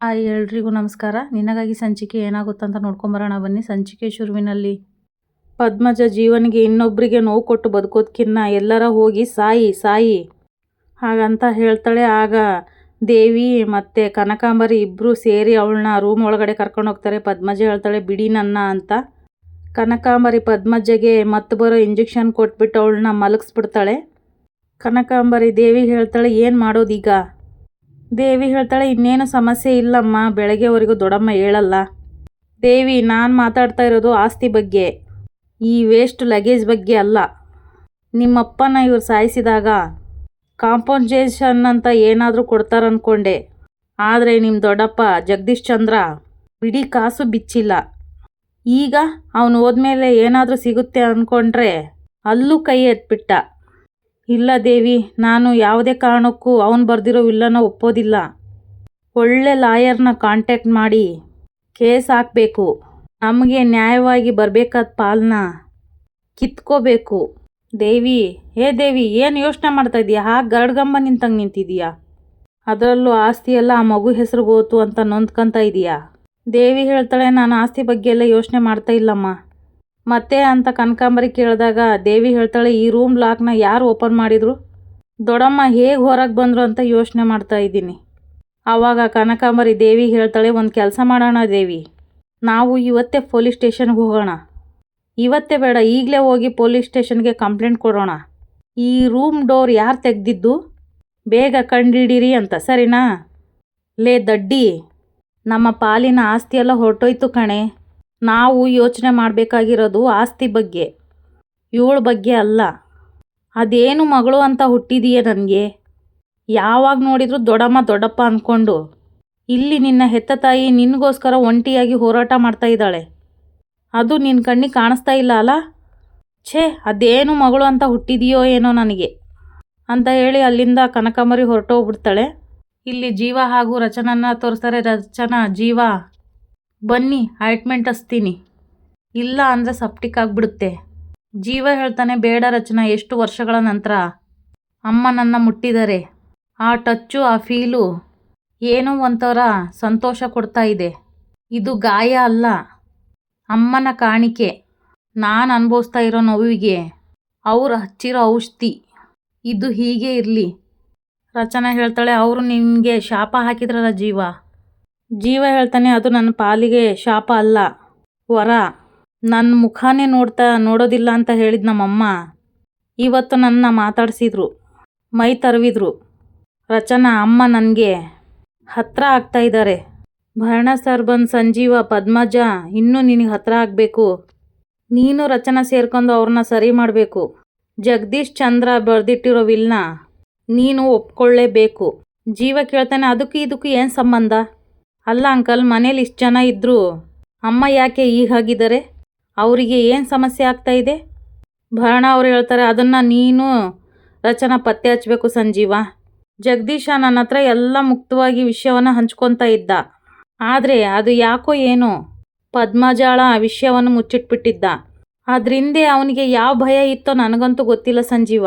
Hi ಎಲ್ರಿಗೂ ನಮಸ್ಕಾರ. ನಿನಗಾಗಿ ಸಂಚಿಕೆ ಏನಾಗುತ್ತಂತ ನೋಡ್ಕೊಂಬರೋಣ ಬನ್ನಿ. ಸಂಚಿಕೆ ಶುರುವಿನಲ್ಲಿ ಪದ್ಮಜ ಜೀವನಿಗೆ ಇನ್ನೊಬ್ಬರಿಗೆ ನೋವು ಕೊಟ್ಟು ಬದುಕೋದ್ಕಿನ್ನ ಎಲ್ಲರ ಹೋಗಿ, ಸಾಯಿ ಸಾಯಿ ಹಾಗಂತ ಹೇಳ್ತಾಳೆ. ಆಗ ದೇವಿ ಮತ್ತು ಕನಕಾಂಬರಿ ಇಬ್ಬರು ಸೇರಿ ಅವಳನ್ನ ರೂಮ್ ಒಳಗಡೆ ಕರ್ಕೊಂಡು ಹೋಗ್ತಾರೆ. ಪದ್ಮಜ ಹೇಳ್ತಾಳೆ, ಬಿಡಿ ನನ್ನ ಅಂತ. ಕನಕಾಂಬರಿ ಪದ್ಮಜಗೆ ಮತ್ತೆ ಬರೋ ಇಂಜೆಕ್ಷನ್ ಕೊಟ್ಬಿಟ್ಟು ಅವಳನ್ನ ಮಲಗಿಸ್ಬಿಡ್ತಾಳೆ. ಕನಕಾಂಬರಿ ದೇವಿ ಹೇಳ್ತಾಳೆ, ಏನು ಮಾಡೋದೀಗ? ದೇವಿ ಹೇಳ್ತಾಳೆ, ಇನ್ನೇನು ಸಮಸ್ಯೆ ಇಲ್ಲಮ್ಮ, ಬೆಳಗ್ಗೆವರೆಗೂ ದೊಡ್ಡಮ್ಮ ಹೇಳಲ್ಲ. ದೇವಿ, ನಾನು ಮಾತಾಡ್ತಾ ಇರೋದು ಆಸ್ತಿ ಬಗ್ಗೆ, ಈ ವೇಸ್ಟ್ ಲಗೇಜ್ ಬಗ್ಗೆ ಅಲ್ಲ. ನಿಮ್ಮಪ್ಪನ ಇವ್ರು ಸಾಯಿಸಿದಾಗ ಕಾಂಪನ್ಸೇಷನ್ ಅಂತ ಏನಾದರೂ ಕೊಡ್ತಾರನ್ಕೊಂಡೆ ಆದರೆ ನಿಮ್ಮ ದೊಡ್ಡಪ್ಪ ಜಗದೀಶ್ ಚಂದ್ರ ಬಿಡಿ ಕಾಸು ಬಿಚ್ಚಿಲ್ಲ. ಈಗ ಅವನು ಹೋದ್ಮೇಲೆ ಏನಾದರೂ ಸಿಗುತ್ತೆ ಅಂದ್ಕೊಂಡ್ರೆ ಅಲ್ಲೂ ಕೈ ಎತ್ಬಿಟ್ಟ. ಇಲ್ಲ ದೇವಿ, ನಾನು ಯಾವುದೇ ಕಾರಣಕ್ಕೂ ಅವನು ಬರೆದಿರೋ ವಿಲ್ಲನ ಒಪ್ಪೋದಿಲ್ಲ. ಒಳ್ಳೆ ಲಾಯರ್ನ ಕಾಂಟ್ಯಾಕ್ಟ್ ಮಾಡಿ, ಕೇಸ್ ಹಾಕಬೇಕು. ನಮಗೆ ನ್ಯಾಯವಾಗಿ ಬರಬೇಕಾದ ಪಾಲನ್ನ ಕಿತ್ಕೋಬೇಕು. ದೇವಿ, ಹೇ ದೇವಿ, ಏನು ಯೋಚನೆ ಮಾಡ್ತಾ ಇದೀಯಾ ಹಾಗೆ ಗರಡ್ಗಂಬ ನಿಂತಂಗೆ ನಿಂತಿದೀಯಾ ಅದರಲ್ಲೂ ಆಸ್ತಿ ಎಲ್ಲ ಆ ಮಗು ಹೆಸರು ಹೋತು ಅಂತ ನೊಂದ್ಕೊಂತ ಇದೀಯಾ ದೇವಿ ಹೇಳ್ತಾಳೆ, ನಾನು ಆಸ್ತಿ ಬಗ್ಗೆ ಎಲ್ಲ ಯೋಚನೆ ಮಾಡ್ತಾ ಇಲ್ಲಮ್ಮ. ಮತ್ತೆ ಅಂತ ಕನಕಾಂಬರಿ ಕೇಳಿದಾಗ ದೇವಿ ಹೇಳ್ತಾಳೆ, ಈ ರೂಮ್ ಲಾಕ್ನ ಯಾರು ಓಪನ್ ಮಾಡಿದ್ರು? ದೊಡ್ಡಮ್ಮ ಹೇಗೆ ಹೊರಗೆ ಬಂದರು ಅಂತ ಯೋಚನೆ ಮಾಡ್ತಾ ಇದ್ದೀನಿ. ಆವಾಗ ಕನಕಾಂಬರಿ ದೇವಿ ಹೇಳ್ತಾಳೆ, ಒಂದು ಕೆಲಸ ಮಾಡೋಣ ದೇವಿ. ನಾವು ಇವತ್ತೇ ಪೊಲೀಸ್ ಸ್ಟೇಷನ್ಗೆ ಹೋಗೋಣ. ಇವತ್ತೇ ಬೇಡ, ಈಗಲೇ ಹೋಗಿ ಪೊಲೀಸ್ ಸ್ಟೇಷನ್ಗೆ ಕಂಪ್ಲೇಂಟ್ ಕೊಡೋಣ. ಈ ರೂಮ್ ಡೋರ್ ಯಾರು ತೆಗೆದಿದ್ದು? ಬೇಗ ಕಂಡಿಡೀರಿ ಅಂತ, ಸರಿನಾ? ಲೇ ದಡ್ಡಿ, ನಮ್ಮ ಪಾಲಿನ ಆಸ್ತಿಯೆಲ್ಲ ಹೊರಟೋಯ್ತು ಕಣೆ. ನಾವು ಯೋಚನೆ ಮಾಡಬೇಕಾಗಿರೋದು ಆಸ್ತಿ ಬಗ್ಗೆ, ಇವಳ ಬಗ್ಗೆ ಅಲ್ಲ. ಅದೇನು ಮಗಳು ಅಂತ ಹುಟ್ಟಿದೀಯ ನನಗೆ? ಯಾವಾಗ ನೋಡಿದರೂ ದೊಡ್ಡಮ್ಮ ದೊಡ್ಡಪ್ಪ ಅಂದ್ಕೊಂಡು ಇಲ್ಲಿ ನಿನ್ನ ಹೆತ್ತ ತಾಯಿ ನಿನಗೋಸ್ಕರ ಒಂಟಿಯಾಗಿ ಹೋರಾಟ ಮಾಡ್ತಾ ಇದ್ದಾಳೆ. ಅದು ನಿನ್ನ ಕಣ್ಣಿಗೆ ಕಾಣಿಸ್ತಾ ಇಲ್ಲ ಅಲ್ಲ ಛೇ, ಅದೇನು ಮಗಳು ಅಂತ ಹುಟ್ಟಿದೆಯೋ ಏನೋ ನನಗೆ, ಅಂತ ಹೇಳಿ ಅಲ್ಲಿಂದ ಕನಕಾಂಬರಿ ಹೊರಟೋಗ್ಬಿಡ್ತಾಳೆ. ಇಲ್ಲಿ ಜೀವ ಹಾಗೂ ರಚನನ್ನ ತೋರಿಸ್ತಾರೆ ರಚನಾ, ಜೀವ. ಬನ್ನಿ ಆಯಿಂಟ್ಮೆಂಟ್ ಹಚ್ತೀನಿ. ಇಲ್ಲ ಅಂದರೆ ಸಪ್ಟಿಕ್ ಆಗಿಬಿಡುತ್ತೆ. ಜೀವ ಹೇಳ್ತಾನೆ, ಬೇಡ ರಚನಾ, ಎಷ್ಟು ವರ್ಷಗಳ ನಂತರ. ಅಮ್ಮ ನನ್ನ ಮುಟ್ಟಿದ್ದಾರೆ ಆ ಟಚ್ಚು, ಆ ಫೀಲು. ಏನೋ ಒಂಥರ ಸಂತೋಷ ಕೊಡ್ತಾ ಇದೆ. ಇದು ಗಾಯ ಅಲ್ಲ. ಅಮ್ಮನ ಕಾಣಿಕೆ. ನಾನು ಅನುಭವಿಸ್ತಾ ಇರೋ ನೋವಿಗೆ. ಅವ್ರು ಹಚ್ಚಿರೋ ಔಷಧಿ. ಇದು ಹೀಗೆ ಇರಲಿ. ರಚನಾ ಹೇಳ್ತಾಳೆ, ಅವರು ನಿಮಗೆ ಶಾಪ ಹಾಕಿದ್ರಲ್ಲ ಜೀವ. ಜೀವ ಹೇಳ್ತಾನೆ, ಅದು ನನ್ನ ಪಾಲಿಗೆ ಶಾಪ ಅಲ್ಲ. ವರ. ನನ್ನ ಮುಖಾನೇ ನೋಡ್ತಾ ನೋಡೋದಿಲ್ಲ ಅಂತ ಹೇಳಿದ ನಮ್ಮಮ್ಮ. ಇವತ್ತು ನನ್ನ ಮಾತಾಡಿಸಿದ್ರು. ಮೈ ತರವಿದ್ರು. ರಚನಾ ಅಮ್ಮ ನನಗೆ ಹತ್ರ ಆಗ್ತಾ ಇದ್ದಾರೆ ಭರಣ ಸರ್ ಬಂದು ಸಂಜೀವ, ಪದ್ಮಜ, ಇನ್ನೂ ನಿನಗೆ ಹತ್ರ ಆಗಬೇಕು. ನೀನು ರಚನಾ ಸೇರ್ಕೊಂಡು ಅವ್ರನ್ನ ಸರಿ ಮಾಡಬೇಕು. ಜಗದೀಶ್ ಚಂದ್ರ ಬರೆದಿಟ್ಟಿರೋ ವಿಲ್ನ ನೀನು ಒಪ್ಕೊಳ್ಳೇಬೇಕು. ಜೀವ ಕೇಳ್ತಾನೆ, ಅದಕ್ಕೂ ಇದಕ್ಕೂ ಏನು ಸಂಬಂಧ? ಅಲ್ಲ ಅಂಕಲ್, ಮನೇಲಿ ಇಷ್ಟು ಜನ ಇದ್ದರೂ ಅಮ್ಮ ಯಾಕೆ ಈಗ ಹಾಗಿದ್ದಾರೆ? ಅವರಿಗೆ ಏನು ಸಮಸ್ಯೆ ಆಗ್ತಾ ಇದೆ? ಭರಣ ಅವ್ರು ಹೇಳ್ತಾರೆ, ಅದನ್ನು ನೀನು ರಚನಾ ಪತ್ತೆ ಹಚ್ಚಬೇಕು ಸಂಜೀವ. ಜಗದೀಶ ನನ್ನ ಹತ್ರ ಎಲ್ಲ ಮುಕ್ತವಾಗಿ ವಿಷಯವನ್ನು ಹಂಚ್ಕೊತಾ ಇದ್ದ. ಆದರೆ ಅದು ಯಾಕೋ ಏನು ಪದ್ಮಜಾಳ ವಿಷಯವನ್ನು ಮುಚ್ಚಿಟ್ಬಿಟ್ಟಿದ್ದ. ಅದರಿಂದೇ ಅವನಿಗೆ ಯಾವ ಭಯ ಇತ್ತೋ ನನಗಂತೂ ಗೊತ್ತಿಲ್ಲ ಸಂಜೀವ.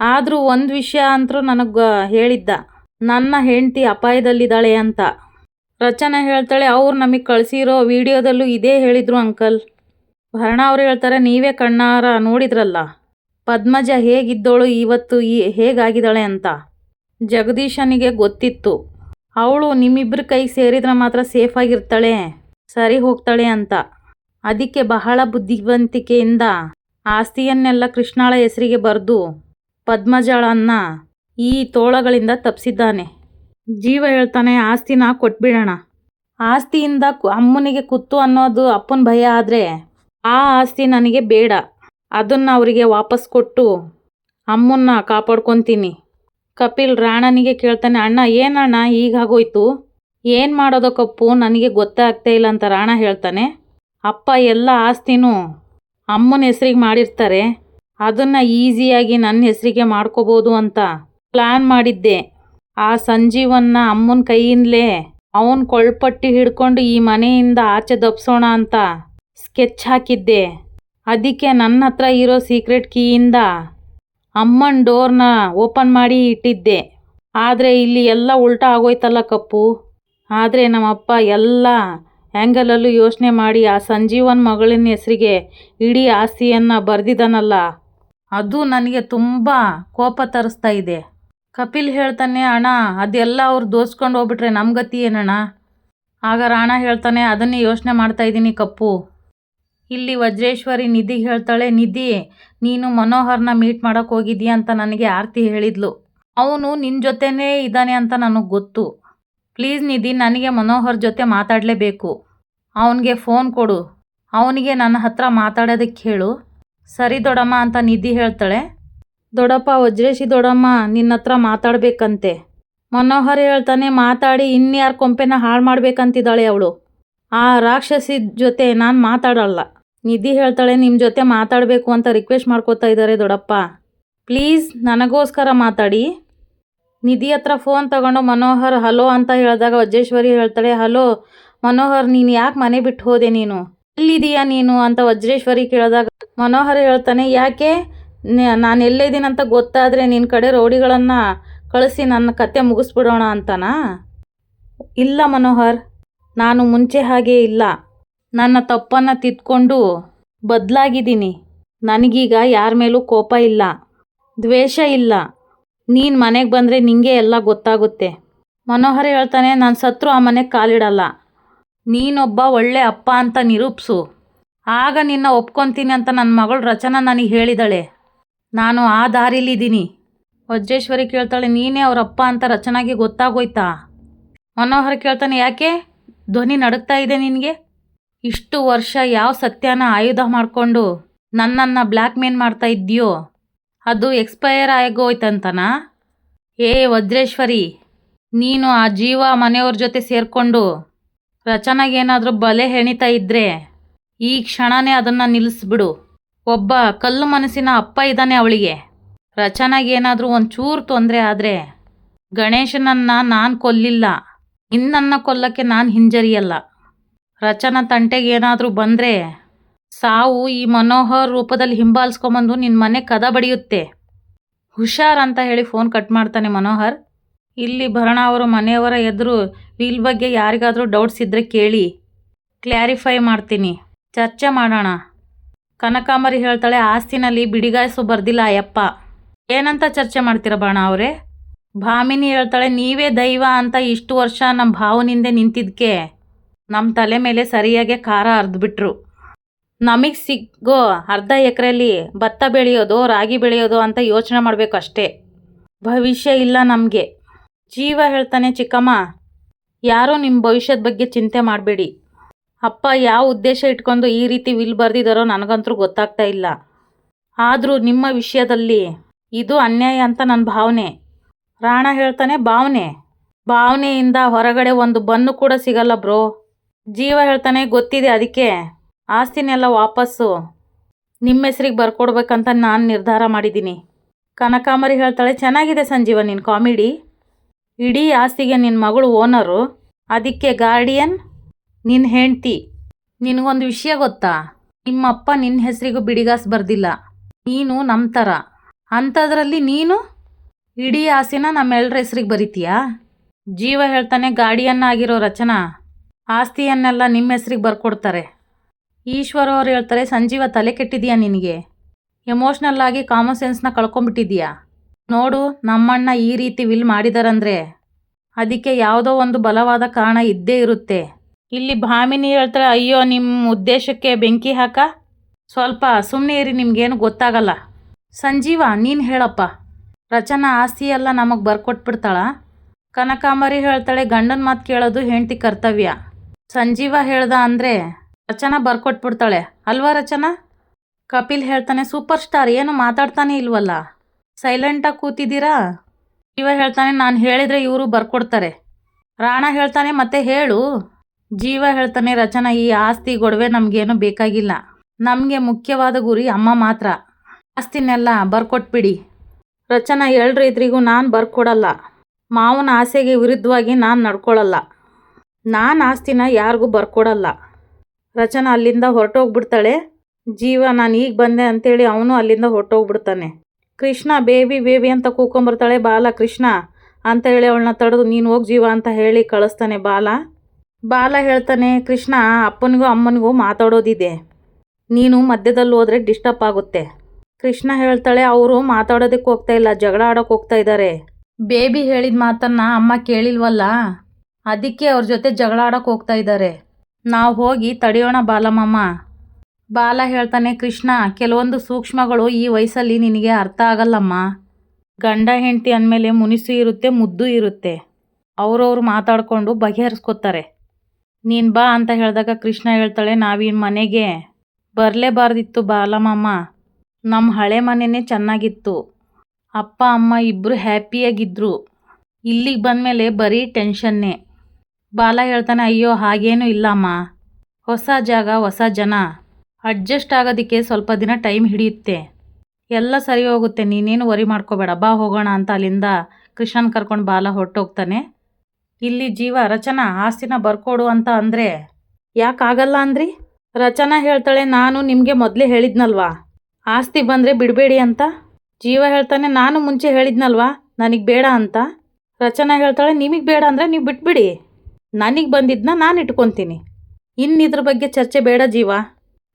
ಆದರೂ ಒಂದು ವಿಷಯ ಅಂತರೂ ನನಗೆ ಹೇಳಿದ್ದ. ನನ್ನ ಹೆಂಡತಿ ಅಪಾಯದಲ್ಲಿದ್ದಾಳೆ ಅಂತ. ರಚನಾ ಹೇಳ್ತಾಳೆ, ಅವ್ರು ನಮಗೆ ಕಳಿಸಿರೋ ವಿಡಿಯೋದಲ್ಲೂ ಇದೇ ಹೇಳಿದರು ಅಂಕಲ್. ಭರಣ ಅವ್ರು ಹೇಳ್ತಾರೆ, ನೀವೇ ಕಣ್ಣಾರ ನೋಡಿದ್ರಲ್ಲ, ಪದ್ಮಜ ಹೇಗಿದ್ದೋಳು ಇವತ್ತು ಈ ಹೇಗಾಗಿದ್ದಾಳೆ ಅಂತ. ಜಗದೀಶನಿಗೆ ಗೊತ್ತಿತ್ತು, ಅವಳು ನಿಮ್ಮಿಬ್ಬರ ಕೈಗೆ ಸೇರಿದ್ರೆ ಮಾತ್ರ ಸೇಫಾಗಿರ್ತಾಳೆ ಸರಿ ಹೋಗ್ತಾಳೆ ಅಂತ. ಅದಕ್ಕೆ ಬಹಳ ಬುದ್ಧಿವಂತಿಕೆಯಿಂದ ಆಸ್ತಿಯನ್ನೆಲ್ಲ ಕೃಷ್ಣಾಳ ಹೆಸರಿಗೆ ಬರೆದು ಪದ್ಮಜಳನ್ನ ಈ ತೋಳಗಳಿಂದ ತಪ್ಪಿಸಿದ್ದಾನೆ ಜೀವ ಹೇಳ್ತಾನೆ ಆಸ್ತಿನ ಕೊಟ್ಬಿಡೋಣ. ಆಸ್ತಿಯಿಂದ ಅಮ್ಮನಿಗೆ ಕುತ್ತು ಅನ್ನೋದು ಅಪ್ಪನ ಭಯ ಆದರೆ ಆ ಆಸ್ತಿ ನನಗೆ ಬೇಡ. ಅದನ್ನು ಅವರಿಗೆ ವಾಪಸ್ ಕೊಟ್ಟು ಅಮ್ಮನ್ನ ಕಾಪಾಡ್ಕೊತೀನಿ. ಕಪಿಲ್ ರಾಣನಿಗೆ ಕೇಳ್ತಾನೆ, ಅಣ್ಣ, ಏನಣ್ಣ ಹೀಗಾಗೋಯ್ತು? ಏನು ಮಾಡೋದೋ ಕಪ್ಪು? ನನಗೆ ಗೊತ್ತೇ ಆಗ್ತಾ ಇಲ್ಲ ಅಂತ ರಾಣ ಹೇಳ್ತಾನೆ. ಅಪ್ಪ ಎಲ್ಲ ಆಸ್ತಿನೂ ಅಮ್ಮನ ಹೆಸ್ರಿಗೆ ಮಾಡಿರ್ತಾರೆ. ಅದನ್ನು ಈಸಿಯಾಗಿ ನನ್ನ ಹೆಸರಿಗೆ ಮಾಡ್ಕೋಬೋದು ಅಂತ ಪ್ಲ್ಯಾನ್ ಮಾಡಿದ್ದೆ. ಆ ಸಂಜೀವನ್ನ ಅಮ್ಮನ ಕೈಯಿಂದಲೇ ಅವನ್ ಕೊಳ್ಪಟ್ಟಿ ಹಿಡ್ಕೊಂಡು ಈ ಮನೆಯಿಂದ ಆಚೆ ದಬ್ಸೋಣ ಅಂತ ಸ್ಕೆಚ್ ಹಾಕಿದ್ದೆ. ಅದಕ್ಕೆ ನನ್ನ ಹತ್ರ ಇರೋ ಸೀಕ್ರೆಟ್ ಕೀಯಿಂದ ಅಮ್ಮನ ಡೋರ್ನ ಓಪನ್ ಮಾಡಿ ಇಟ್ಟಿದ್ದೆ. ಆದರೆ ಇಲ್ಲಿ ಎಲ್ಲ ಉಲ್ಟಾ ಆಗೋಯ್ತಲ್ಲ ಕಪ್ಪು. ಆದರೆ ನಮ್ಮಪ್ಪ ಎಲ್ಲ ಆ್ಯಂಗಲಲ್ಲೂ ಯೋಚನೆ ಮಾಡಿ ಆ ಸಂಜೀವನ್ ಮಗಳಿನ ಹೆಸರಿಗೆ ಇಡೀ ಆಸ್ತಿಯನ್ನು ಬರೆದಿದ್ದಾನಲ್ಲ ಅದು ನನಗೆ ತುಂಬ ಕೋಪ ತರಿಸ್ತಾ ಇದೆ. ಕಪಿಲ್ ಹೇಳ್ತಾನೆ, ಅಣ್ಣ, ಅದೆಲ್ಲ ಅವ್ರು ದೋಸ್ಕೊಂಡು ಹೋಗ್ಬಿಟ್ರೆ ನಮ್ಮ ಗತಿ ಏನಣ್ಣ? ಆಗ ರಾಣ ಹೇಳ್ತಾನೆ, ಅದನ್ನೇ ಯೋಚನೆ ಮಾಡ್ತಾ ಇದ್ದೀನಿ ಕಪ್ಪು. ಇಲ್ಲಿ ವಜ್ರೇಶ್ವರಿ ನಿಧಿ ಹೇಳ್ತಾಳೆ, ನಿಧಿ, ನೀನು ಮನೋಹರ್ನ ಮೀಟ್ ಮಾಡೋಕೆ ಹೋಗಿದ್ದೀಯ ಅಂತ ನನಗೆ ಆರ್ತಿ ಹೇಳಿದ್ಲು. ಅವನು ನಿನ್ನ ಜೊತೆನೇ ಇದ್ದಾನೆ ಅಂತ ನನಗೆ ಗೊತ್ತು. ಪ್ಲೀಸ್ ನಿಧಿ, ನನಗೆ ಮನೋಹರ್ ಜೊತೆ ಮಾತಾಡಲೇಬೇಕು. ಅವನಿಗೆ ಫೋನ್ ಕೊಡು. ಅವನಿಗೆ ನನ್ನ ಹತ್ರ ಮಾತಾಡೋದಕ್ಕೆ ಹೇಳು. ಸರಿ ದೊಡಮ್ಮ ಅಂತ ನಿಧಿ ಹೇಳ್ತಾಳೆ. ದೊಡ್ಡಪ್ಪ ವಜ್ರೇಶಿ ದೊಡಮ್ಮ ನಿನ್ನ ಹತ್ರ ಮಾತಾಡಬೇಕಂತೆ. ಮನೋಹರ್ ಹೇಳ್ತಾನೆ, ಮಾತಾಡಿ, ಇನ್ಯಾರ ಕೊಂಪೆನ ಹಾಳು ಮಾಡ್ಬೇಕಂತಿದ್ದಾಳೆ ಅವಳು. ಆ ರಾಕ್ಷಸಿ ಜೊತೆ ನಾನು ಮಾತಾಡಲ್ಲ. ನಿಧಿ ಹೇಳ್ತಾಳೆ ನಿಮ್ಮ ಜೊತೆ ಮಾತಾಡಬೇಕು ಅಂತ ರಿಕ್ವೆಸ್ಟ್ ಮಾಡ್ಕೋತಾ ಇದ್ದಾರೆ ದೊಡಪ್ಪ. ಪ್ಲೀಸ್ ನನಗೋಸ್ಕರ ಮಾತಾಡಿ. ನಿಧಿ ಹತ್ರ ಫೋನ್ ತಗೊಂಡು, ಮನೋಹರ್, ಹಲೋ ಅಂತ ಹೇಳಿದಾಗ ವಜ್ರೇಶ್ವರಿ ಹೇಳ್ತಾಳೆ, ಹಲೋ, ಮನೋಹರ್, ನೀನು ಯಾಕೆ ಮನೆ ಬಿಟ್ಟು ಹೋದೆ ನೀನು? ಎಲ್ಲಿದೀಯಾ ನೀನು? ಅಂತ ವಜ್ರೇಶ್ವರಿ ಕೇಳಿದಾಗ ಮನೋಹರ್ ಹೇಳ್ತಾನೆ, ಯಾಕೆ? ನಾನು ಎಲ್ಲಿದ್ದೀನಿ ಅಂತ ಗೊತ್ತಾದರೆ ನಿನ್ನ ಕಡೆ ರೌಡಿಗಳನ್ನು ಕಳಿಸಿ ನನ್ನ ಕತೆ ಮುಗಿಸ್ಬಿಡೋಣ ಅಂತನಾ? ಇಲ್ಲ ಮನೋಹರ್, ನಾನು ಮುಂಚೆ ಹಾಗೆ ಇಲ್ಲ. ನನ್ನ ತಪ್ಪನ್ನು ತಿದ್ಕೊಂಡು ಬದಲಾಗಿದ್ದೀನಿ. ನನಗೀಗ ಯಾರ ಮೇಲೂ ಕೋಪ ಇಲ್ಲ, ದ್ವೇಷ ಇಲ್ಲ. ನೀನು ಮನೆಗೆ ಬಂದರೆ ನಿಂಗೆ ಎಲ್ಲ ಗೊತ್ತಾಗುತ್ತೆ. ಮನೋಹರ್ ಹೇಳ್ತಾನೆ, ನಾನು ಸತ್ರು ಆ ಮನೆಗೆ ಕಾಲಿಡಲ್ಲ. ನೀನೊಬ್ಬ ಒಳ್ಳೆ ಅಪ್ಪ ಅಂತ ನಿರೂಪಿಸು. ಆಗ ನಿನ್ನ ಒಪ್ಕೊತೀನಿ ಅಂತ ನನ್ನ ಮಗಳು ರಚನಾ ನನಗೆ ಹೇಳಿದಾಳೆ. ನಾನು ಆ ದಾರಿಲಿದ್ದೀನಿ ವಜ್ರೇಶ್ವರಿ ಕೇಳ್ತಾಳೆ, ನೀನೇ ಅವ್ರ ಅಪ್ಪ ಅಂತ ರಚನಾಗೆ ಗೊತ್ತಾಗೋಯ್ತಾ? ಮನೋಹರ್ ಕೇಳ್ತಾನೆ, ಯಾಕೆ? ಧ್ವನಿ ನಡುಗ್ತಾ ಇದೆ ನಿನಗೆ? ಇಷ್ಟು ವರ್ಷ ಯಾವ ಸತ್ಯನ ಆಯುಧ ಮಾಡಿಕೊಂಡು ನನ್ನನ್ನು ಬ್ಲ್ಯಾಕ್ ಮೇನ್ ಮಾಡ್ತಾ ಇದ್ದೀಯೋ? ಅದು ಎಕ್ಸ್ಪೈರ್ ಆಗೋಯ್ತಂತನಾ? ಏ ವಜ್ರೇಶ್ವರಿ, ನೀನು ಆ ಜೀವ ಮನೆಯವ್ರ ಜೊತೆ ಸೇರಿಕೊಂಡು ರಚನಾಗೇನಾದರೂ ಬಲೆ ಹೆಣಿತಾ ಇದ್ದರೆ ಈ ಕ್ಷಣನೇ ಅದನ್ನು ನಿಲ್ಲಿಸ್ಬಿಡು. ಒಬ್ಬ ಕಲ್ಲು ಮನಸ್ಸಿನ ಅಪ್ಪ ಇದ್ದಾನೆ ಅವಳಿಗೆ. ರಚನಾಗೇನಾದರೂ ಒಂಚೂರು ತೊಂದರೆ ಆದರೆ ಗಣೇಶನನ್ನು ನಾನು ಕೊಲ್ಲಿಲ್ಲ. ಇನ್ನನ್ನು ಕೊಲ್ಲಕ್ಕೆ ನಾನು ಹಿಂಜರಿಯಲ್ಲ. ರಚನ ತಂಟೆಗೆ ಏನಾದರೂ ಬಂದರೆ ಸಾವು ಈ ಮನೋಹರ್ ರೂಪದಲ್ಲಿ ಹಿಂಬಾಲಿಸ್ಕೊಂಬಂದು ನಿನ್ನ ಮನೆ ಕದ ಬಡಿಯುತ್ತೆ. ಹುಷಾರ್ ಅಂತ ಹೇಳಿ ಫೋನ್ ಕಟ್ ಮಾಡ್ತಾನೆ ಮನೋಹರ್. ಇಲ್ಲಿ ಭರಣ ಅವರು ಮನೆಯವರ ಎದುರು ವೀಲ್ ಬಗ್ಗೆ ಯಾರಿಗಾದರೂ ಡೌಟ್ಸ್ ಇದ್ದರೆ ಕೇಳಿ. ಕ್ಲಾರಿಫೈ ಮಾಡ್ತೀನಿ. ಚರ್ಚೆ ಮಾಡೋಣ. ಕನಕಾಂಬರಿ ಹೇಳ್ತಾಳೆ, ಆಸ್ತಿನಲ್ಲಿ ಬಿಡಿಗಾಯಿಸು ಬರ್ದಿಲ್ಲ ಅಯ್ಯಪ್ಪ. ಏನಂತ ಚರ್ಚೆ ಮಾಡ್ತೀರ ಬಾಣ ಅವರೇ? ಭಾಮಿನಿ ಹೇಳ್ತಾಳೆ, ನೀವೇ ದೈವ ಅಂತ ಇಷ್ಟು ವರ್ಷ ನಮ್ಮ ಭಾವನಿಂದೆ ನಿಂತಿದ್ಕೆ. ನಮ್ಮ ತಲೆ ಮೇಲೆ ಸರಿಯಾಗಿ ಖಾರ ಅರ್ದ್ಬಿಟ್ರು ನಮಗೆ ಸಿಗೋ ಅರ್ಧ ಎಕರೆಯಲ್ಲಿ ಭತ್ತ ಬೆಳೆಯೋದು, ರಾಗಿ ಬೆಳೆಯೋದು ಅಂತ ಯೋಚನೆ ಮಾಡಬೇಕು ಅಷ್ಟೇ. ಭವಿಷ್ಯ ಇಲ್ಲ ನಮಗೆ. ಜೀವ ಹೇಳ್ತಾನೆ, ಚಿಕ್ಕಮ್ಮ, ಯಾರೂ ನಿಮ್ಮ ಭವಿಷ್ಯದ ಬಗ್ಗೆ ಚಿಂತೆ ಮಾಡಬೇಡಿ. ಅಪ್ಪ ಯಾವ ಉದ್ದೇಶ ಇಟ್ಕೊಂಡು ಈ ರೀತಿ ವಿಲ್ ಬರೆದಿದ್ದಾರೋ ನನಗಂತೂ ಗೊತ್ತಾಗ್ತಾ ಇಲ್ಲ. ಆದರೂ ನಿಮ್ಮ ವಿಷಯದಲ್ಲಿ ಇದು ಅನ್ಯಾಯ ಅಂತ ನನ್ನ ಭಾವನೆ. ರಾಣ ಹೇಳ್ತಾನೆ, ಭಾವನೆ. ಭಾವನೆಯಿಂದ ಹೊರಗಡೆ ಒಂದು ಬನ್ನು ಕೂಡ ಸಿಗಲ್ಲ ಬ್ರೋ. ಜೀವ ಹೇಳ್ತಾನೆ, ಗೊತ್ತಿದೆ ಅದಕ್ಕೆ. ಆಸ್ತಿನೆಲ್ಲ ವಾಪಸ್ಸು. ನಿಮ್ಮ ಹೆಸ್ರಿಗೆ ಬರ್ಕೊಡ್ಬೇಕಂತ ನಾನು ನಿರ್ಧಾರ ಮಾಡಿದ್ದೀನಿ. ಕನಕಾಂಬರಿ ಹೇಳ್ತಾಳೆ, ಚೆನ್ನಾಗಿದೆ ಸಂಜೀವ ನಿನ್ನ ಕಾಮಿಡಿ. ಇಡೀ ಆಸ್ತಿಗೆ ನಿನ್ನ ಮಗಳು ಓನರು. ಅದಕ್ಕೆ ಗಾರ್ಡಿಯನ್ ನಿನ್ನ ಹೆಂಡ್ತಿ, ನಿನಗೊಂದು ವಿಷಯ ಗೊತ್ತಾ? ನಿಮ್ಮಪ್ಪ ನಿನ್ನ ಹೆಸರಿಗೂ ಬಿಡಿಗಾಸು ಬರ್ದಿಲ್ಲ. ನೀನು ನಮ್ಮ ಥರ ಅಂಥದ್ರಲ್ಲಿ ನೀನು ಇಡೀ ಆಸೆನ ನಮ್ಮೆಲ್ಲರ ಹೆಸ್ರಿಗೆ ಬರಿತೀಯಾ? ಜೀವ ಹೇಳ್ತಾನೆ ಗಾಡಿಯನ್ನಾಗಿರೋ ರಚನಾ. ಆಸ್ತಿಯನ್ನೆಲ್ಲ ನಿಮ್ಮ ಹೆಸ್ರಿಗೆ ಬರ್ಕೊಡ್ತಾರೆ. ಈಶ್ವರ ಅವ್ರು ಹೇಳ್ತಾರೆ, ಸಂಜೀವ ತಲೆ ಕೆಟ್ಟಿದೆಯಾ ನಿನಗೆ? ಎಮೋಷ್ನಲ್ ಆಗಿ ಕಾಮನ್ ಸೆನ್ಸ್ನ ಕಳ್ಕೊಂಬಿಟ್ಟಿದೀಯಾ? ನೋಡು, ನಮ್ಮಣ್ಣ ಈ ರೀತಿ ವಿಲ್ ಮಾಡಿದಾರಂದ್ರೆ, ಅದಕ್ಕೆ ಯಾವುದೋ ಒಂದು ಬಲವಾದ ಕಾರಣ ಇದ್ದೇ ಇರುತ್ತೆ. ಇಲ್ಲಿ ಭಾಮಿನಿ ಹೇಳ್ತಾಳೆ, ಅಯ್ಯೋ ನಿಮ್ಮ ಉದ್ದೇಶಕ್ಕೆ ಬೆಂಕಿ ಹಾಕ. ಸ್ವಲ್ಪ ಸುಮ್ಮನೆ ಇರಿ, ನಿಮ್ಗೇನು ಗೊತ್ತಾಗಲ್ಲ. ಸಂಜೀವ, ನೀನು ಹೇಳಪ್ಪ. ರಚನಾ ಆಸ್ತಿ ಎಲ್ಲ ನಮಗೆ ಬರ್ಕೊಟ್ಬಿಡ್ತಾಳ. ಕನಕಾಂಬರಿ ಹೇಳ್ತಾಳೆ, ಗಂಡನ ಮಾತು ಕೇಳೋದು ಹೆಂಡತಿ ಕರ್ತವ್ಯ. ಸಂಜೀವ ಹೇಳ್ದ ಅಂದರೆ, ರಚನಾ ಬರ್ಕೊಟ್ಬಿಡ್ತಾಳೆ. ಅಲ್ವಾ ರಚನಾ? ಕಪಿಲ್ ಹೇಳ್ತಾನೆ, ಸೂಪರ್ ಸ್ಟಾರ್, ಏನು ಮಾತಾಡ್ತಾನೆ ಇಲ್ವಲ್ಲ. ಸೈಲೆಂಟಾಗಿ ಕೂತಿದ್ದೀರಾ? ಇವ ಹೇಳ್ತಾನೆ, ನಾನು ಹೇಳಿದರೆ ಇವರು ಬರ್ಕೊಡ್ತಾರೆ. ರಾಣ ಹೇಳ್ತಾನೆ, ಮತ್ತೆ ಹೇಳು. ಜೀವ ಹೇಳ್ತಾನೆ ರಚನಾ, ಈ ಆಸ್ತಿ ಗೊಡವೆ ನಮಗೇನು ಬೇಕಾಗಿಲ್ಲ. ನಮಗೆ ಮುಖ್ಯವಾದ ಗುರಿ ಅಮ್ಮ ಮಾತ್ರ. ಆಸ್ತಿನೆಲ್ಲ ಬರ್ಕೊಟ್ಬಿಡಿ. ರಚನಾ ಹೇಳ್ರಿ ಇದ್ರಿಗೂ ನಾನು ಬರ್ಕೊಡಲ್ಲ. ಮಾವನ ಆಸೆಗೆ ವಿರುದ್ಧವಾಗಿ ನಾನು ನಡ್ಕೊಳ್ಳಲ್ಲ ನಾನು ಆಸ್ತಿನ ಯಾರಿಗೂ ಬರ್ಕೊಡಲ್ಲ. ರಚನಾ ಅಲ್ಲಿಂದ ಹೊರಟೋಗ್ಬಿಡ್ತಾಳೆ. ಜೀವ, ನಾನು ಈಗ ಬಂದೆ ಅಂತೇಳಿ ಅವನು ಅಲ್ಲಿಂದ ಹೊರಟೋಗ್ಬಿಡ್ತಾನೆ. ಕೃಷ್ಣ, ಬೇಬಿ ಬೇಬಿ ಅಂತ ಕೂಕೊಂಬರ್ತಾಳೆ ಬಾಲ ಕೃಷ್ಣ. ಅಂತ ಹೇಳಿ ಅವಳನ್ನ ತಡೆದು ನೀನು ಹೋಗಿ ಜೀವ ಅಂತ ಹೇಳಿ ಕಳಿಸ್ತಾನೆ ಬಾಲ. ಬಾಲ ಹೇಳ್ತಾನೆ, ಕೃಷ್ಣ, ಅಪ್ಪನಿಗೂ ಅಮ್ಮನಿಗೂ ಮಾತಾಡೋದಿದೆ. ನೀನು ಮಧ್ಯದಲ್ಲಿ ಹೋದರೆ ಡಿಸ್ಟರ್ಬ್ ಆಗುತ್ತೆ. ಕೃಷ್ಣ ಹೇಳ್ತಾಳೆ, ಅವರು ಮಾತಾಡೋದಕ್ಕೆ ಹೋಗ್ತಾ ಇಲ್ಲ, ಜಗಳ ಆಡೋಕೆ ಹೋಗ್ತಾ ಇದ್ದಾರೆ. ಬೇಬಿ ಹೇಳಿದ ಮಾತನ್ನ ಅಮ್ಮ ಕೇಳಿಲ್ವಲ್ಲ? ಅದಕ್ಕೆ ಅವ್ರ ಜೊತೆ ಜಗಳ ಆಡೋಕೆ ಹೋಗ್ತಾ ಇದ್ದಾರೆ. ನಾವು ಹೋಗಿ ತಡೆಯೋಣ ಬಾಲಮ್ಮಮ್ಮ ಬಾಲ ಹೇಳ್ತಾನೆ, ಕೃಷ್ಣ, ಕೆಲವೊಂದು ಸೂಕ್ಷ್ಮಗಳು ಈ ವಯಸ್ಸಲ್ಲಿ ನಿನಗೆ ಅರ್ಥ ಆಗಲ್ಲಮ್ಮ. ಗಂಡ, ಹೆಂಡತಿ ಅಂದಮೇಲೆ ಮುನಿಸು ಇರುತ್ತೆ, ಮುದ್ದು ಇರುತ್ತೆ. ಅವರವ್ರು ಮಾತಾಡಿಕೊಂಡು ಬಗೆಹರಿಸ್ಕೊತಾರೆ. ನೀನು ಬಾ ಅಂತ ಹೇಳಿದಾಗ ಕೃಷ್ಣ ಹೇಳ್ತಾಳೆ, ನಾವಿನ್ ಮನೆಗೆ ಬರಲೇಬಾರ್ದಿತ್ತು ಬಾಲಮ್ಮಮ್ಮ ನಮ್ಮ ಹಳೆ ಮನೆಯೇ ಚೆನ್ನಾಗಿತ್ತು. ಅಪ್ಪ, ಅಮ್ಮ ಇಬ್ಬರು ಹ್ಯಾಪಿಯಾಗಿದ್ದರು ಇಲ್ಲಿಗೆ ಬಂದಮೇಲೆ ಬರೀ ಟೆನ್ಷನ್ನೇ. ಬಾಲ ಹೇಳ್ತಾನೆ, ಅಯ್ಯೋ, ಹಾಗೇನೂ ಇಲ್ಲಮ್ಮ. ಹೊಸ ಜಾಗ, ಹೊಸ ಜನ. ಅಡ್ಜಸ್ಟ್ ಆಗೋದಕ್ಕೆ ಸ್ವಲ್ಪ ದಿನ ಟೈಮ್ ಹಿಡಿಯುತ್ತೆ. ಎಲ್ಲ ಸರಿ ಹೋಗುತ್ತೆ, ನೀನೇನು ವರಿ ಮಾಡ್ಕೋಬೇಡ. ಬಾ, ಹೋಗೋಣ ಅಂತ ಅಲ್ಲಿಂದ ಕೃಷ್ಣನ್ ಕರ್ಕೊಂಡು ಬಾಲ ಹೊರಟೋಗ್ತಾನೆ. ಇಲ್ಲಿ ಜೀವ ರಚನಾ ಆಸ್ತಿನ ಬರ್ಕೊಡು ಅಂತ ಅಂದರೆ ಯಾಕಾಗಲ್ಲ ಅಂದ್ರಿ? ರಚನಾ ಹೇಳ್ತಾಳೆ, ನಾನು ನಿಮಗೆ ಮೊದಲೇ ಹೇಳಿದ್ನಲ್ವಾ? ಆಸ್ತಿ ಬಂದರೆ ಬಿಡಬೇಡಿ ಅಂತ? ಜೀವ ಹೇಳ್ತಾನೆ, ನಾನು ಮುಂಚೆ ಹೇಳಿದ್ನಲ್ವಾ? ನನಗೆ ಬೇಡ ಅಂತ? ರಚನಾ ಹೇಳ್ತಾಳೆ, ನಿಮಗೆ ಬೇಡ ಅಂದರೆ ನೀವು ಬಿಟ್ಬಿಡಿ. ನನಗೆ ಬಂದಿದ್ದನ್ನ ನಾನು ಇಟ್ಕೊತೀನಿ. ಇನ್ನಿದ್ರ ಬಗ್ಗೆ ಚರ್ಚೆ ಬೇಡ ಜೀವ.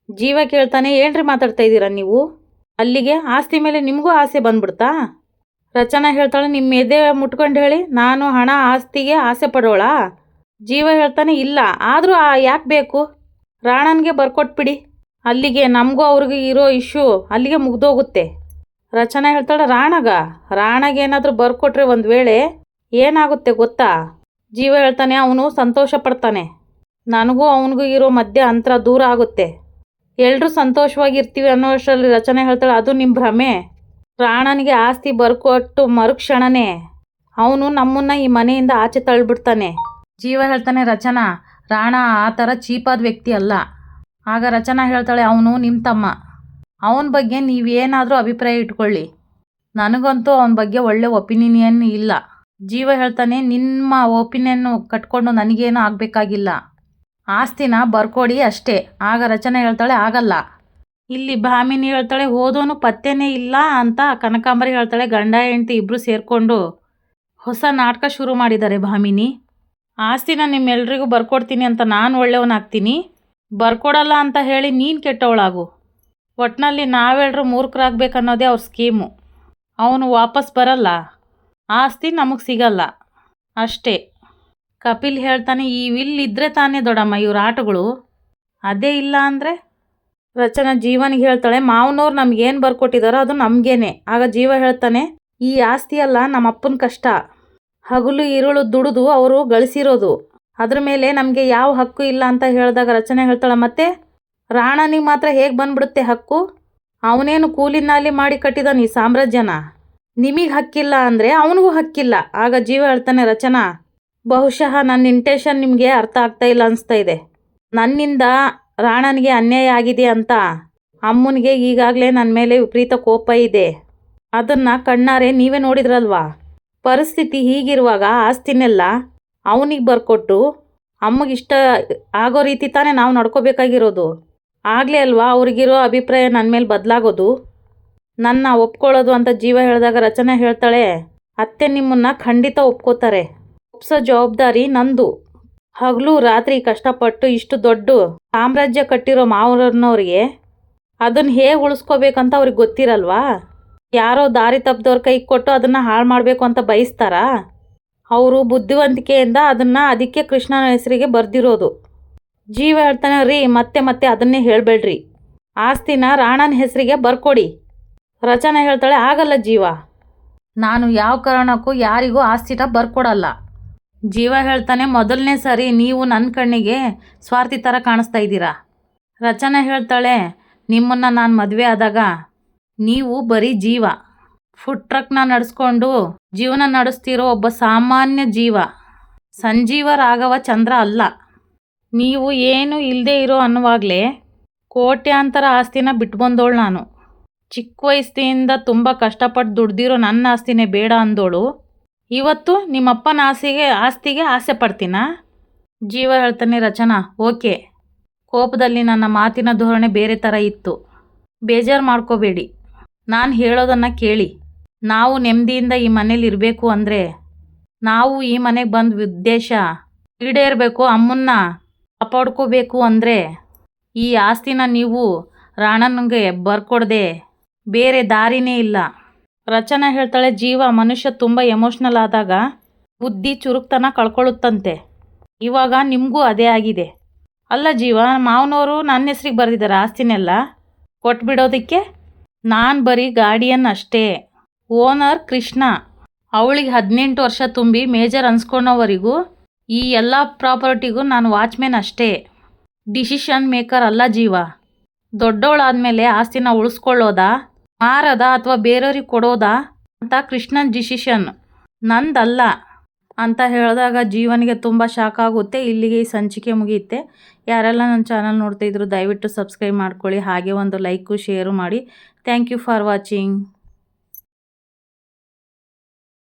ಜೀವ ಕೇಳ್ತಾನೆ, ಏನ್ರಿ ಮಾತಾಡ್ತಾ ಇದ್ದೀರಾ ನೀವು? ಅಲ್ಲಿಗೆ ಆಸ್ತಿ ಮೇಲೆ ನಿಮಗೂ ಆಸೆ ಬಂದ್ಬಿಡ್ತಾ? ರಚನಾ ಹೇಳ್ತಾಳೆ ನಿಮ್ಮ ಎದೆ ಮುಟ್ಕೊಂಡು ಹೇಳಿ, ನಾನು ಹಣ ಆಸ್ತಿಗೆ ಆಸೆ ಪಡೋಳ. ಜೀವ ಹೇಳ್ತಾನೆ, ಇಲ್ಲ, ಆದರೂ ಯಾಕೆ ಬೇಕು? ರಾಣನ್ಗೆ ಬರ್ಕೊಟ್ಬಿಡಿ. ಅಲ್ಲಿಗೆ ನಮಗೂ ಅವ್ರಿಗೆ ಇರೋ ಇಶ್ಯೂ ಅಲ್ಲಿಗೆ ಮುಗ್ದೋಗುತ್ತೆ. ರಚನಾ ಹೇಳ್ತಾಳೆ, ರಾಣಗ, ರಾಣಗೆ ಏನಾದರೂ ಬರ್ಕೊಟ್ರೆ ಒಂದು ವೇಳೆ ಏನಾಗುತ್ತೆ ಗೊತ್ತಾ? ಜೀವ ಹೇಳ್ತಾನೆ, ಅವನು ಸಂತೋಷ ಪಡ್ತಾನೆ. ನನಗೂ ಅವನಿಗೂ ಇರೋ ಮಧ್ಯೆ ಅಂತರ ದೂರ ಆಗುತ್ತೆ. ಎಲ್ಲರೂ ಸಂತೋಷವಾಗಿರ್ತೀವಿ ಅನ್ನೋ ಅಷ್ಟರಲ್ಲಿ ರಚನೆ ಹೇಳ್ತಾಳೆ, ಅದು ನಿಮ್ಮ ಭ್ರಮೆ. ರಾಣನಿಗೆ ಆಸ್ತಿ ಬರ್ಕೊಟ್ಟು ಮರುಕ್ಷಣನೇ ಅವನು ನಮ್ಮನ್ನ ಈ ಮನೆಯಿಂದ ಆಚೆ ತಳ್ಳಿಬಿಡ್ತಾನೆ ಜೀವ ಹೇಳ್ತಾನೆ, ರಚನಾ, ರಾಣ ಆ ಥರ ಚೀಪಾದ ವ್ಯಕ್ತಿ ಅಲ್ಲ. ಆಗ ರಚನಾ ಹೇಳ್ತಾಳೆ, ಅವನು ನಿಮ್ಮ ತಮ್ಮ. ಅವನ ಬಗ್ಗೆ ನೀವೇನಾದರೂ ಅಭಿಪ್ರಾಯ ಇಟ್ಕೊಳ್ಳಿ. ನನಗಂತೂ ಅವನ ಬಗ್ಗೆ ಒಳ್ಳೆ ಒಪಿನಿಯನ್ ಇಲ್ಲ. ಜೀವ ಹೇಳ್ತಾನೆ, ನಿಮ್ಮ ಒಪಿನಿಯನ್ನು ಕಟ್ಕೊಂಡು ನನಗೇನು ಆಗಬೇಕಾಗಿಲ್ಲ. ಆಸ್ತಿನ ಬರ್ಕೊಡಿ ಅಷ್ಟೇ. ಆಗ ರಚನೆ ಹೇಳ್ತಾಳೆ, ಆಗಲ್ಲ. ಇಲ್ಲಿ ಭಾಮಿನಿ ಹೇಳ್ತಾಳೆ ಹೋದೋನು ಪತ್ತೆನೇ ಇಲ್ಲ ಅಂತ ಕನಕಾಂಬರಿ ಹೇಳ್ತಾಳೆ, ಗಂಡ, ಹೆಂಡತಿ ಇಬ್ಬರು ಸೇರಿಕೊಂಡು ಹೊಸ ನಾಟಕ ಶುರು ಮಾಡಿದ್ದಾರೆ ಭಾಮಿನಿ. ಆಸ್ತಿನ ನಿಮ್ಮೆಲ್ರಿಗೂ ಬರ್ಕೊಡ್ತೀನಿ ಅಂತ ನಾನು ಒಳ್ಳೆಯವನಾಗ್ತೀನಿ ಬರ್ಕೊಡಲ್ಲ ಅಂತ ಹೇಳಿ ನೀನು ಕೆಟ್ಟವಳಾಗು. ಒಟ್ಟಿನಲ್ಲಿ ನಾವೆಲ್ಲರೂ ಮೂರ್ಖರಾಗಬೇಕನ್ನೋದೇ ಅವ್ರ ಸ್ಕೀಮು. ಅವನು ವಾಪಸ್ ಬರಲ್ಲ. ಆಸ್ತಿ ನಮಗೆ ಸಿಗಲ್ಲ. ಅಷ್ಟೇ. ಕಪಿಲ್ ಹೇಳ್ತಾನೆ, ಈ ವಿಲ್ ಇದ್ದರೆ ತಾನೇ ದೊಡ್ಡಮ್ಮ ಇವ್ರ ಆಟಗಳು. ಅದೇ ಇಲ್ಲ ಅಂದರೆ? ರಚನಾ ಜೀವನಿಗೆ ಹೇಳ್ತಾಳೆ ಮಾವನವ್ರು ನಮ್ಗೇನು ಬರ್ಕೊಟ್ಟಿದಾರೋ ಅದು ನಮಗೇನೆ. ಆಗ ಜೀವ ಹೇಳ್ತಾನೆ, ಈ ಆಸ್ತಿ ಅಲ್ಲ ನಮ್ಮ ಅಪ್ಪನ ಕಷ್ಟ. ಹಗಲು ಇರುಳು ದುಡಿದು ಅವರು ಗಳಿಸಿರೋದು. ಅದ್ರ ಮೇಲೆ ನಮಗೆ ಯಾವ ಹಕ್ಕು ಇಲ್ಲ ಅಂತ ಹೇಳಿದಾಗ ರಚನೆ ಹೇಳ್ತಾಳೆ, ಮತ್ತೆ ರಾಣನಿಗೆ ಮಾತ್ರ ಹೇಗೆ ಬಂದ್ಬಿಡುತ್ತೆ ಹಕ್ಕು? ಅವನೇನು ಕೂಲಿನಲ್ಲಿ ಮಾಡಿ ಕಟ್ಟಿದಾನೆ ಈ ಸಾಮ್ರಾಜ್ಯನ? ನಿಮಗೆ ಹಕ್ಕಿಲ್ಲ ಅಂದರೆ ಅವನಿಗೂ ಹಕ್ಕಿಲ್ಲ. ಆಗ ಜೀವ ಹೇಳ್ತಾನೆ, ರಚನಾ, ಬಹುಶಃ ನನ್ನ ಇಂಟೆನ್ಷನ್ ನಿಮಗೆ ಅರ್ಥ ಆಗ್ತಾ ಇಲ್ಲ ಅನಿಸ್ತಾ ಇದೆ. ನನ್ನಿಂದ ರಾಣನಿಗೆ ಅನ್ಯಾಯ ಆಗಿದೆ ಅಂತ. ಅಮ್ಮನಿಗೆ ಈಗಾಗಲೇ ನನ್ನ ಮೇಲೆ ವಿಪರೀತ ಕೋಪ ಇದೆ. ಅದನ್ನು ಕಣ್ಣಾರೆ ನೀವೇ ನೋಡಿದ್ರಲ್ವಾ? ಪರಿಸ್ಥಿತಿ ಹೀಗಿರುವಾಗ ಆಸ್ತಿನೆಲ್ಲ ಅವನಿಗೆ ಬರ್ಕೊಟ್ಟು ಅಮ್ಮಗಿಷ್ಟ ಆಗೋ ರೀತಿ ತಾನೇ ನಾವು ನಡ್ಕೋಬೇಕಾಗಿರೋದು. ಆಗಲೇ ಅಲ್ವಾ ಅವ್ರಿಗಿರೋ ಅಭಿಪ್ರಾಯ ನನ್ನ ಮೇಲೆ ಬದಲಾಗೋದು? ನನ್ನ ಒಪ್ಕೊಳ್ಳೋದು ಅಂತ ಜೀವ ಹೇಳಿದಾಗ ರಚನೆ ಹೇಳ್ತಾಳೆ. ಅತ್ತೆ ನಿಮ್ಮನ್ನು ಖಂಡಿತ ಒಪ್ಕೋತಾರೆ. ಒಪ್ಸೋ ಜವಾಬ್ದಾರಿ ನಂದು. ಹಗಲು ರಾತ್ರಿ ಕಷ್ಟಪಟ್ಟು ಇಷ್ಟು ದೊಡ್ಡ ಸಾಮ್ರಾಜ್ಯ ಕಟ್ಟಿರೋ ಮಾವರನ್ನವ್ರಿಗೆ ಅದನ್ನು ಹೇಗೆ ಉಳಿಸ್ಕೋಬೇಕಂತ ಅವ್ರಿಗೆ ಗೊತ್ತಿರಲ್ವಾ? ಯಾರೋ ದಾರಿ ತಪ್ಪದವ್ರ ಕೈ ಕೊಟ್ಟು ಅದನ್ನು ಹಾಳು ಮಾಡಬೇಕು ಅಂತ ಬಯಸ್ತಾರಾ? ಅವರು ಬುದ್ಧಿವಂತಿಕೆಯಿಂದ ಅದನ್ನು ಅದಕ್ಕೆ ಕೃಷ್ಣನ ಹೆಸರಿಗೆ ಬರೆದಿರೋದು. ಜೀವ ಹೇಳ್ತಾನೆ, ರೀ, ಮತ್ತೆ ಮತ್ತೆ ಅದನ್ನೇ ಹೇಳಬೇಡ್ರಿ. ಆಸ್ತಿನ ರಾಣನ ಹೆಸರಿಗೆ ಬರ್ಕೊಡಿ. ರಚನೆ ಹೇಳ್ತಾಳೆ, ಆಗಲ್ಲ ಜೀವ. ನಾನು ಯಾವ ಕಾರಣಕ್ಕೂ ಯಾರಿಗೂ ಆಸ್ತಿನ ಬರ್ಕೊಡಲ್ಲ. ಜೀವ ಹೇಳ್ತಾನೆ, ಮೊದಲನೇ ಸರಿ ನೀವು ನನ್ನ ಕಣ್ಣಿಗೆ ಸ್ವಾರ್ಥಿ ಥರ ಕಾಣಿಸ್ತಾ ಇದ್ದೀರಾ? ರಚನೆ ಹೇಳ್ತಾಳೆ, ನಿಮ್ಮನ್ನು ನಾನು ಮದುವೆ ಆದಾಗ ನೀವು ಬರೀ ಜೀವ. ಫುಡ್ ಟ್ರಕ್ನ ನಡೆಸ್ಕೊಂಡು ಜೀವನ ನಡೆಸ್ತಿರೋ ಒಬ್ಬ ಸಾಮಾನ್ಯ ಜೀವ. ಸಂಜೀವ ರಾಘವ ಚಂದ್ರ ಅಲ್ಲ. ನೀವು ಏನು ಇಲ್ಲದೆ ಇರೋ ಅನ್ನುವಾಗಲೇ ಕೋಟ್ಯಾಂತರ ಆಸ್ತಿನ ಬಿಟ್ಬಂದೋಳು ನಾನು. ಚಿಕ್ಕ ವಯಸ್ಸಿನಿಂದ ತುಂಬ ಕಷ್ಟಪಟ್ಟು ದುಡ್ದಿರೋ ನನ್ನ ಆಸ್ತಿನೇ ಬೇಡ ಅಂದೋಳು. ಇವತ್ತು ನಿಮ್ಮಪ್ಪನ ಆಸೆಗೆ, ಆಸ್ತಿಗೆ ಆಸೆ ಪಡ್ತೀನಾ? ಜೀವ ಹೇಳ್ತಾನೆ ರಚನಾ, ಓಕೆ. ಕೋಪದಲ್ಲಿ ನನ್ನ ಮಾತಿನ ಧೋರಣೆ ಬೇರೆ ಥರ ಇತ್ತು. ಬೇಜಾರು ಮಾಡ್ಕೋಬೇಡಿ. ನಾನು ಹೇಳೋದನ್ನು ಕೇಳಿ. ನಾವು ನೆಮ್ಮದಿಯಿಂದ ಈ ಮನೇಲಿ ಇರಬೇಕು ಅಂದರೆ? ನಾವು ಈ ಮನೆಗೆ ಬಂದ ಉದ್ದೇಶ ಈಡೇರಬೇಕು ಅಮ್ಮನ್ನ ಕಾಪಾಡ್ಕೋಬೇಕು ಅಂದರೆ? ಈ ಆಸ್ತಿನ ನೀವು ರಾಣನಿಗೆ ಬರ್ಕೊಡ್ದೆ, ಬೇರೆ ದಾರಿನೇ ಇಲ್ಲ. ರಚನಾ ಹೇಳ್ತಾಳೆ, ಜೀವ ಮನುಷ್ಯ ತುಂಬ ಎಮೋಷ್ನಲ್ ಆದಾಗ ಬುದ್ಧಿ ಚುರುಕ್ತನ ಕಳ್ಕೊಳ್ಳುತ್ತಂತೆ. ಇವಾಗ ನಿಮಗೂ ಅದೇ ಆಗಿದೆ. ಅಲ್ಲ ಜೀವ ಮಾವನವರು ನನ್ನ ಹೆಸ್ರಿಗೆ ಬರೆದಿದ್ದಾರೆ, ಆಸ್ತಿನೆಲ್ಲ ಕೊಟ್ಬಿಡೋದಕ್ಕೆ ನಾನು ಬರೀ ಗಾಡಿಯನ್ ಅಷ್ಟೇ ಓನರ್ ಕೃಷ್ಣ, ಅವಳಿಗೆ ಹದಿನೆಂಟು ವರ್ಷ ತುಂಬಿ ಮೇಜರ್ ಅನ್ಸ್ಕೊಳೋವರೆಗೂ ಈ ಎಲ್ಲ ಪ್ರಾಪರ್ಟಿಗೂ ನಾನು ವಾಚ್ಮೆನ್ ಅಷ್ಟೇ. ಡಿಸಿಷನ್ ಮೇಕರ್ ಅಲ್ಲ ಜೀವ. ದೊಡ್ಡವಳಾದ್ಮೇಲೆ ಆಸ್ತಿನ ಉಳಿಸ್ಕೊಳ್ಳೋದಾ? ಮಾರದ ಅಥವಾ ಬೇರೆಯವ್ರಿಗೆ ಕೊಡೋದಾ ಅಂತ ಕೃಷ್ಣನ್ ಡಿಸಿಷನ್ ನಂದಲ್ಲ ಅಂತ ಹೇಳಿದಾಗ ಜೀವನಿಗೆ ತುಂಬ ಶಾಕ್ ಆಗುತ್ತೆ. ಇಲ್ಲಿಗೆ ಈ ಸಂಚಿಕೆ ಮುಗಿಯುತ್ತೆ. ಯಾರೆಲ್ಲ ನನ್ನ ಚಾನಲ್ ನೋಡ್ತಾಯಿದ್ರು ದಯವಿಟ್ಟು ಸಬ್ಸ್ಕ್ರೈಬ್ ಮಾಡ್ಕೊಳ್ಳಿ. ಹಾಗೆ ಒಂದು ಲೈಕು ಶೇರು ಮಾಡಿ. Thank you for watching